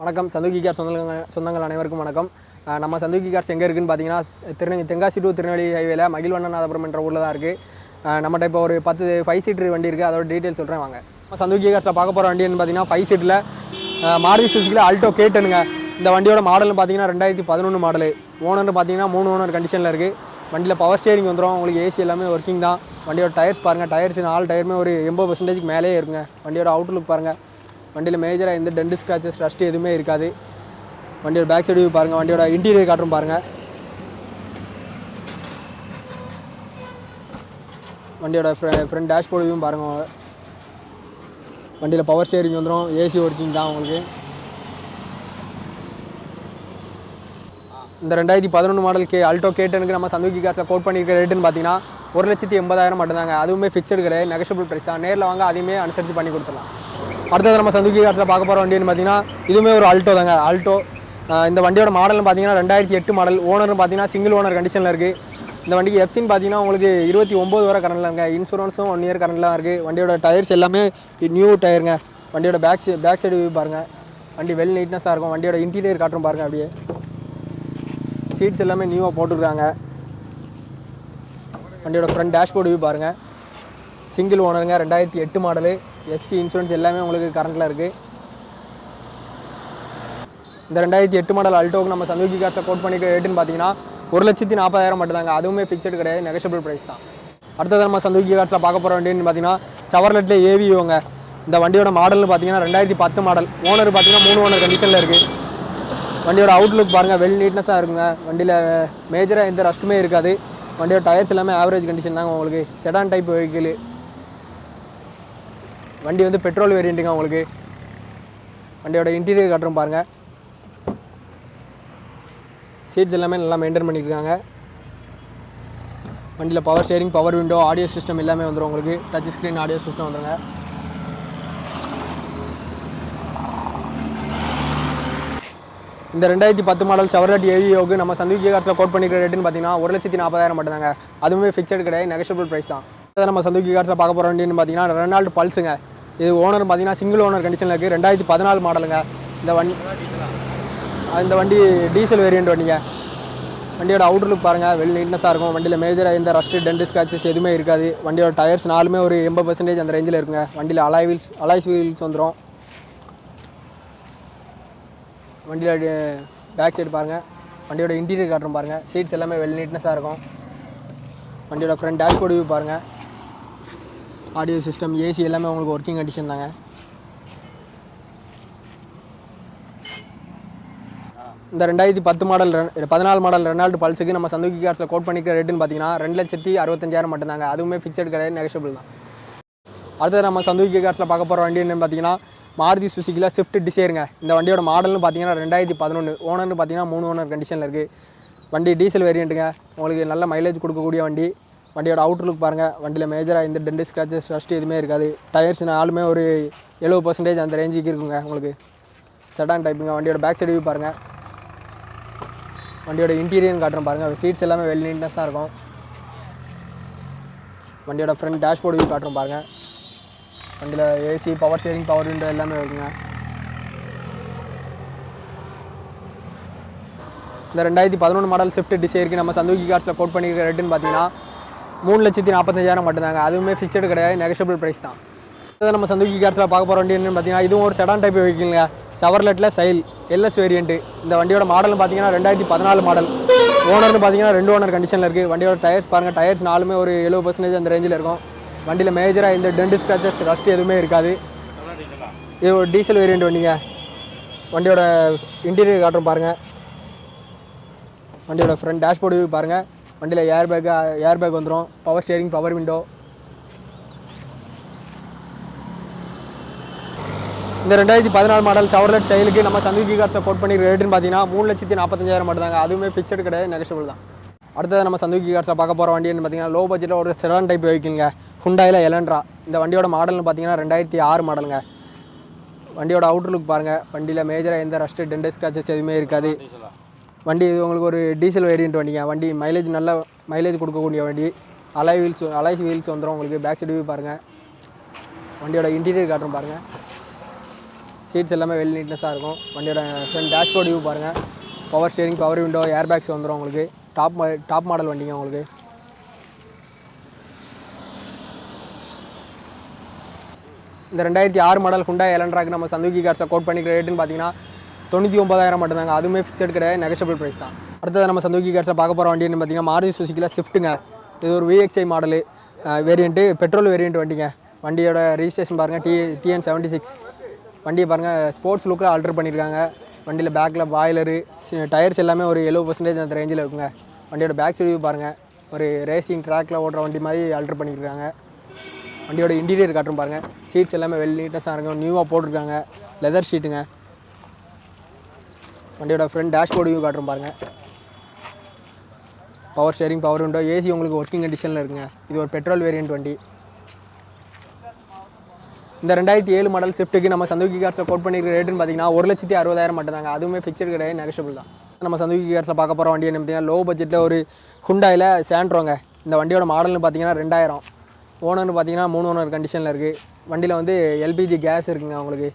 வணக்கம். சந்துகி கார் சொந்தங்கள் சொந்தங்கள் அனைவருக்கும் வணக்கம். நம்ம சந்துகி கார்ஸ் எங்கே இருக்குன்னு பார்த்தீங்கன்னா திருநெல்வேலி தென்காசி டு திருநெல்வேலி ஹைவேல மகிழ்வண்ணநாதபுரம் என்ற ஊரில் தான் இருக்குது நம்மகிட்ட இப்போ ஒரு பத்து ஃபைவ் சீட்டர் வண்டி இருக்குது அதோட டீட்டெயில் சொல்கிறேன் வாங்க. நம்ம சந்துகி கார்ஸில் பார்க்க போகிற வண்டின்னு பார்த்தீங்கன்னா ஃபைவ் சீட்டில் மாருதி சுசுக்கியில் ஆல்டோ கேட்டனுங்க இந்த வண்டியோட மாடல்னு பார்த்தீங்கன்னா ரெண்டாயிரத்தி பதினொன்று மாடலு ஓனர்னு பார்த்தீங்கன்னா மூணு ஓனர் கண்டிஷனில் இருக்குது வண்டியில் பவர் ஸ்டேரிங் வந்துடும் உங்களுக்கு ஏசி எல்லாமே ஒர்க்கிங் தான். வண்டியோட டயர்ஸ் பாருங்கள் டயர்ஸ் நாலு டயருமே ஒரு எண்பது பர்சன்டேஜ்க்கு மேலே இருக்குங்க. வண்டியோட அவுட்லுக் பாருங்கள் வண்டியில் மேஜராக எந்த டென்ட் ஸ்க்ராச்சஸ் ரஸ்ட் எதுவுமே இருக்காது. வண்டியோட பேக் சைடு வியூ பாருங்கள் வண்டியோட இன்டீரியர் காட்டும் பாருங்கள் வண்டியோட ஃப்ரண்ட் டேஷ்போர்டு வியூ பாருங்கள் வண்டியில் பவர் ஸ்டேரிங் வந்துடும் ஏசி ஒர்க்கிங் தான் உங்களுக்கு. இந்த ரெண்டாயிரத்தி பதினொன்று மாடல் கே அல்டோ கேட்டனுக்கு நம்ம சந்துகி காசில் கோட் பண்ணியிருக்க ரேட்டுன்னு பார்த்தீங்கன்னா ஒரு லட்சத்தி எண்பதாயிரம் மட்டும்தாங்க. அதுவுமே ஃபிக்ஸடு கிடையாது நெகஷபிள் ப்ரைஸ் தான். நேரில் வாங்க அதையுமே அனுசரித்து பண்ணி கொடுத்துடலாம். அடுத்தது நம்ம சந்துக்கி காட்டில் பார்க்க போகிற வண்டின்னு பார்த்தீங்கன்னா இதுவுமே ஒரு ஆல்டோ தாங்க. ஆல்டோ இந்த வண்டியோட மாடல்னு பார்த்தீங்கன்னா ரெண்டாயிரத்தி எட்டு மாடல் ஓனர்னு பார்த்தீங்கன்னா சிங்கிள் ஓனர் கண்டிஷனில் இருக்குது இந்த வண்டிக்கு எஃப்சின்னு பார்த்தீங்கன்னா உங்களுக்கு இருபத்தி ஒம்பது வரை கரண்டில் இருங்க இன்சூரன்ஸும் ஒன் இயர் கரண்டில் இருக்குது வண்டியோட டயர்ஸ் எல்லாமே நியூ டயருங்க வண்டியோட பேக் பேக் சைடு வியூ பாருங்கள் வண்டி வெல் நீட்னஸாக இருக்கும். வண்டியோட இன்டீரியர் காட்டும் பாருங்கள் அப்படியே. சீட்ஸ் எல்லாமே நியூவாக போட்டுருக்காங்க. வண்டியோட ஃப்ரண்ட் டேஷ்போர்டு வியூ பாருங்கள் சிங்கிள் ஓனருங்க ரெண்டாயிரத்தி எட்டு மாடலு எஃப்சி இன்சூரன்ஸ் எல்லாமே உங்களுக்கு கரண்ட்டில் இருக்குது இந்த ரெண்டாயிரத்தி எட்டு மாடல் அல்டோக்கு நம்ம சந்தூக்கி கார்ஸை கோட் பண்ணிக்க ரேட்டுன்னு பார்த்தீங்கன்னா ஒரு லட்சத்தி நாற்பதாயிரம் மட்டும்தாங்க. அதுவுமே ஃபிக்ஸட் கிடையாது நெகஷபிள் ப்ரைஸ் தான். அடுத்தது நம்ம சந்தூக்கி கார்ஸில் பார்க்க போகிற வண்டின்னு பார்த்தீங்கன்னா சவர்லெட்டில் ஏவியோங்க இந்த வண்டியோட மாடல்னு பார்த்தீங்கன்னா ரெண்டாயிரத்தி பத்து மாடல் ஓனர் பார்த்தீங்கன்னா மூணு ஓனர் கண்டிஷனில் இருக்குது வண்டியோட அவுட்லுக் பாருங்கள் வெல் நீட்னஸாக இருக்குங்க. வண்டியில் மேஜராக எந்த ரஷ்டுமே இருக்காது. வண்டியோட டயர்ஸ் எல்லாமே ஆவரேஜ் கண்டிஷன் தாங்க உங்களுக்கு. செடான் டைப் வெஹிக்கிள் வண்டி வந்து பெட்ரோல் வேரியண்ட்டுங்க உங்களுக்கு. வண்டியோட இன்டீரியர் காட்டுறோம் பாருங்கள் சீட்ஸ் எல்லாமே நல்லா மெயின்டைன் பண்ணியிருக்காங்க வண்டியில் power steering power window audio system எல்லாமே வந்துடும் உங்களுக்கு. டச் ஸ்க்ரீன் ஆடியோ சிஸ்டம் வந்துடுங்க இந்த ரெண்டாயிரத்தி பத்து மாடல் சவர்லட் ஏவியோக்கு நம்ம சந்தீப் கார்ஸில் கோட் பண்ணிக்கிற ரேட்டுன்னு பார்த்தீங்கன்னா ஒரு லட்சத்தி நாற்பதாயிரம் மட்டும்தாங்க. அதுவுமே ஃபிக்ஸட் கிடையாது நெகஷபிள் ப்ரைஸ் தான். நம்ம சந்தூக்கி கார்ஸில் பார்க்க போகிற வண்டின்னு பார்த்தீங்கன்னா ரெனால்டு பல்ஸுங்க இது ஓனர் பார்த்தீங்கன்னா சிங்கிள் ஓனர் கண்டிஷனில் இருக்குது ரெண்டாயிரத்தி பதினாலு மாடலுங்க. இந்த வண்டி இந்த வண்டி டீசல் வேரியண்ட் வண்டிங்க. வண்டியோட அவுட்லுக் பாருங்கள் வெளி நீட்னஸாக இருக்கும். வண்டியில் மேஜராக எந்த ரஸ்ட்டு டென்ட் ஸ்க்ராச்சஸ் எதுவுமே இருக்காது. வண்டியோட டயர்ஸ் நாலுமே ஒரு எண்பது பர்சன்டேஜ் அந்த ரேஞ்சில் இருக்குங்க. வண்டியில் அலாய் வீல்ஸ் அலாய்ஸ் வீல்ஸ் வந்துடும் வண்டியோட பேக் சைடு பாருங்கள் வண்டியோட இன்டீரியர் காட்டுறோம் பாருங்கள் சீட்ஸ் எல்லாமே வெல் நீட்னஸாக இருக்கும். வண்டியோட ஃப்ரண்ட் டேஷ்போர்டு வியூ பாருங்கள் ஆடியோ சிஸ்டம் ஏசி எல்லாமே உங்களுக்கு ஒர்க்கிங் கண்டிஷன் தாங்க. இந்த ரெண்டாயிரத்தி பத்து மாடல் பதினாலு மாடல் ரெனால்டு பல்ஸுக்கு நம்ம சந்துக்கி கார்ஸில் கோட் பண்ணிக்கிற ரேட்டுன்னு பார்த்தீங்கன்னா ரெண்டு லட்சத்தி அறுபத்தஞ்சாயிரம் மட்டும்தாங்க. அதுவுமே ஃபிக்ஸட் கிடையாது நெகஷபிள் தான். அடுத்தது நம்ம சந்துக்கி கார்ஸில் பார்க்க போகிற வண்டி என்னன்னு பார்த்தீங்கன்னா மாருதி சுசுக்கியில் ஸ்விஃப்ட் டிசைருங்க இந்த வண்டியோட மாடல்னு பார்த்தீங்கன்னா ரெண்டாயிரத்தி பதினொன்று ஓனர்னு பார்த்தீங்கன்னா மூணு ஓனர் கண்டிஷனில் இருக்குது வண்டி டீசல் வேரியண்ட்டுங்க உங்களுக்கு நல்ல மைலேஜ் கொடுக்கக்கூடிய வண்டி. வண்டியோட அவுட்லுக் பாருங்கள் வண்டியில் மேஜராக இந்த டென்ட் ஸ்க்ராச்சஸ் ஃபஸ்ட்டு எதுவுமே இருக்காது. டயர்ஸ் நாலுமே ஒரு எழுபது பர்சன்டேஜ் அந்த ரேஞ்சுக்கு இருக்குங்க உங்களுக்கு. செடான் டைப்புங்க வண்டியோட பேக் சைடு வியூ பாருங்கள் வண்டியோட இன்டீரியர் காட்டுறோம் பாருங்கள் சீட்ஸ் எல்லாமே வெல் நீட்னஸாக இருக்கும். வண்டியோட ஃப்ரண்ட் டேஷ்போர்டு வியூ காட்டுறோம் பாருங்கள் வண்டியில் AC power steering power window எல்லாமே இருக்குங்க. இந்த ரெண்டாயிரத்தி பதினொன்று மாடல் ஸ்விஃப்ட் டிசைருக்கு நம்ம சந்தோகி கார்ஸில் கோட் பண்ணியிருக்க ரேட்டுன்னு பார்த்தீங்கன்னா மூணு லட்சத்தி நாற்பத்தஞ்சாயிரம் மட்டும்தாங்க. அதுவுமே ஃபிக்ஸ்டு கிடையாது நெகஷபிள் ப்ரைஸ் தான். இதை நம்ம சந்துக்கி கார்ஸில் பார்க்க போகிற வண்டி என்னென்னு பார்த்தீங்கன்னா இதுவும் ஒரு செடான் டைப் வெஹிக்கிள்ங்க ஷவர்லெட்டில் சைல் எல்எஸ் வேரியண்ட்டு இந்த வண்டியோட மாடல்னு பார்த்தீங்கன்னா ரெண்டாயிரத்தி பதினாலு மாடல் ஓனர்னு பார்த்தீங்கன்னா ரெண்டு ஓனர் கண்டிஷனில் இருக்குது வண்டியோட டயர்ஸ் பாருங்கள் டயர்ஸ் நாலுமே ஒரு எழுபது பர்சன்டேஜ் அந்த ரேஞ்சில் இருக்கும். வண்டியில் மேஜராக இந்த டென்ட் ஸ்க்ராச்சஸ் ரஸ்ட் எதுவுமே இருக்காது. இது ஒரு டீசல் வேரியண்ட் வண்டிங்க. வண்டியோட இன்டீரியர் காட்டுறோம் பாருங்கள் வண்டியோட ஃப்ரண்ட் டேஷ்போர்டு பாருங்கள் வண்டியில் ஏர் பேக் ஏர் பேக் வந்துடும் பவர் ஸ்டேரிங் பவர் விண்டோ இந்த ரெண்டாயிரத்தி பதினாலு மாடல் சவர்லெட் செயலுக்கு நம்ம சந்தூகி கார் சப்போர்ட் பண்ணி ரேட்டுன்னு பார்த்தீங்கன்னா மூணு லட்சத்தி நாற்பத்தஞ்சாயிரம் மட்டும்தாங்க. அதுவுமே ஃபிக்சடு கிடையாது நெகஷபிள் தான். அடுத்தது நம்ம சந்தூகி கார்ஸில் பார்க்க போகிற வண்டின்னு பார்த்தீங்கன்னா லோ பட்ஜெட்டில் ஒரு செடான் டைப் வெஹிக்கிள்ங்க ஹுண்டாயில் எலண்ட்ரா இந்த வண்டியோட மாடல்னு பார்த்தீங்கன்னா ரெண்டாயிரத்தி ஆறு மாடலுங்க வண்டியோட அவுட்லுக் பாருங்கள் வண்டியில் மேஜராக எந்த ரஸ்ட்டு டென்ட் ஸ்க்ராச்சஸ் எதுவுமே இருக்காது. வண்டி உங்களுக்கு ஒரு டீசல் வேரியண்ட் வண்டிங்க. வண்டி மைலேஜ் நல்ல மைலேஜ் கொடுக்கக்கூடிய வண்டி. அலை வீல்ஸ் அலை வீல்ஸ் வந்துடும் உங்களுக்கு பேக் சைடு வியூ பாருங்கள் வண்டியோட இன்டீரியர் காட்டுறோம் பாருங்கள் சீட்ஸ் எல்லாமே வெல் நீட்னஸாக இருக்கும். வண்டியோட ஃப்ரண்ட் டேஷ்போர்ட் வியூ பாருங்கள் power steering power window air bags வந்துடும் உங்களுக்கு டாப் டாப் மாடல் வண்டிங்க உங்களுக்கு. இந்த ரெண்டாயிரத்தி ஆறு மாடல் ஹுண்டா எலன்ட்ராக்கு நம்ம சந்துக்கி கார்ஸை கோட் பண்ணிக்கிற ரேட்டுன்னு பார்த்தீங்கன்னா தொண்ணூற்றி ஒம்பதாயிரம் மட்டும்தாங்க. அதுவுமே ஃபிக்ஸட் கிடையாது நெகஷபிள் ப்ரைஸ் தான். அடுத்தது நம்ம சந்தோக்கி கார்ஸில் பார்க்க போகிற வண்டின்னு பார்த்தீங்கன்னா மாருதி சுசிக்கில் ஸ்விஃப்ட்டுங்க இது ஒரு VXI model variant petrol variant வண்டிங்க. வண்டியோட ரிஜிஸ்ட்ரேஷன் பாருங்கள் டி டிஎன் செவன்ட்டி சிக்ஸ் வண்டியை பாருங்கள் ஸ்போர்ட்ஸ் லுக்கில் ஆல்ட்ரு பண்ணியிருக்காங்க வண்டியில் பேக்கில் பாய்லரு டயர்ஸ் எல்லாமே ஒரு எழுபது பர்சன்டேஜ் அந்த ரேஞ்சில் இருக்குங்க. வண்டியோட பேக் சைடு பாருங்கள் ஒரு ரேசிங் ட்ராக்கில் ஓடுற வண்டி மாதிரி ஆல்ட்ரு பண்ணியிருக்காங்க வண்டியோட இன்டீரியர் காட்டும் பாருங்கள் சீட்ஸ் எல்லாமே வெல் நீட்டஸாக இருக்கும் நியூவாக போட்டிருக்காங்க. லெதர் ஷீட்டுங்க வண்டியோட ஃப்ரண்ட் டேஷ்போர்டு வியூ காட்டுறோம் பாருங்கள் power steering power window AC உங்களுக்கு ஒர்க்கிங் கண்டிஷனில் இருக்குங்க. இது ஒரு பெட்ரோல் வேரியண்ட் வண்டி. இந்த ரெண்டாயிரத்தி ஏழு மாடல் ஸ்விஃப்ட்டுக்கு நம்ம சந்துகி கார்ஸில் கோட் பண்ணிருக்க ரேட்டுன்னு பார்த்தீங்கன்னா ஒரு லட்சத்தி அறுபதாயிரம் மட்டும்தாங்க அதுவுமே ஃபிக்ஸ்டு கிடையாது நெகஷபிள் தான். நம்ம சந்துகி கார்ஸில் பார்க்க போகிற வண்டி என்ன பார்த்தீங்கன்னா லோ பட்ஜெட்டில் ஒரு ஹுண்டாயில் சேண்ட்ரோங்க இந்த வண்டியோட மாடல்னு பார்த்தீங்கன்னா ரெண்டாயிரம். ஓனர்னு பார்த்தீங்கன்னா மூணு ஓனர் கண்டிஷனில் இருக்குது வண்டியில் வந்து எல்பிஜி கேஸ் இருக்குங்க உங்களுக்கு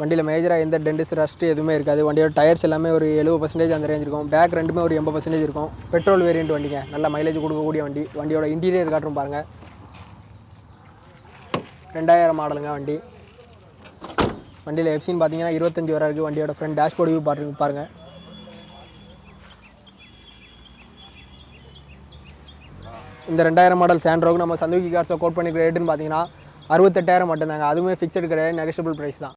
வண்டியில் மேஜராக எந்த டென்டிஸ் ரஸ்ட் எதுவுமே இருக்காது. வண்டியோட டயர்ஸ் எல்லாமே ஒரு எழுபது பர்சன்டேஜ் அந்த ரேஞ்ச் இருக்கும். பேக் ரெண்டுமே ஒரு எண்பது பர்சன்டேஜ் இருக்கும். பெட்ரோல் வேரியண்ட் வண்டிங்க. நல்ல மைலேஜ் கொடுக்கக்கூடிய வண்டி. வண்டியோட இன்டீரியர் காட்டும் பாருங்கள் ரெண்டாயிரம் மாடலுங்க வண்டி. வண்டியில் எஃப்சின்னு பார்த்தீங்கன்னா இருபத்தஞ்சி வரை இருக்குது வண்டியோட ஃப்ரண்ட் டேஷ்போர்டு வியூ பாரு பாருங்கள் இந்த ரெண்டாயிரம் மாடல் சாண்ட்ரோக்கு நம்ம சந்துகி கார்ஸை கோட் பண்ணிக்கிற ரேட்டுன்னு பார்த்தீங்கன்னா அறுபத்தெட்டாயிரம் மட்டும்தாங்க. அதுவுமே ஃபிக்ஸட் கிடையாது. நெகஷபிள் ப்ரைஸ் தான்.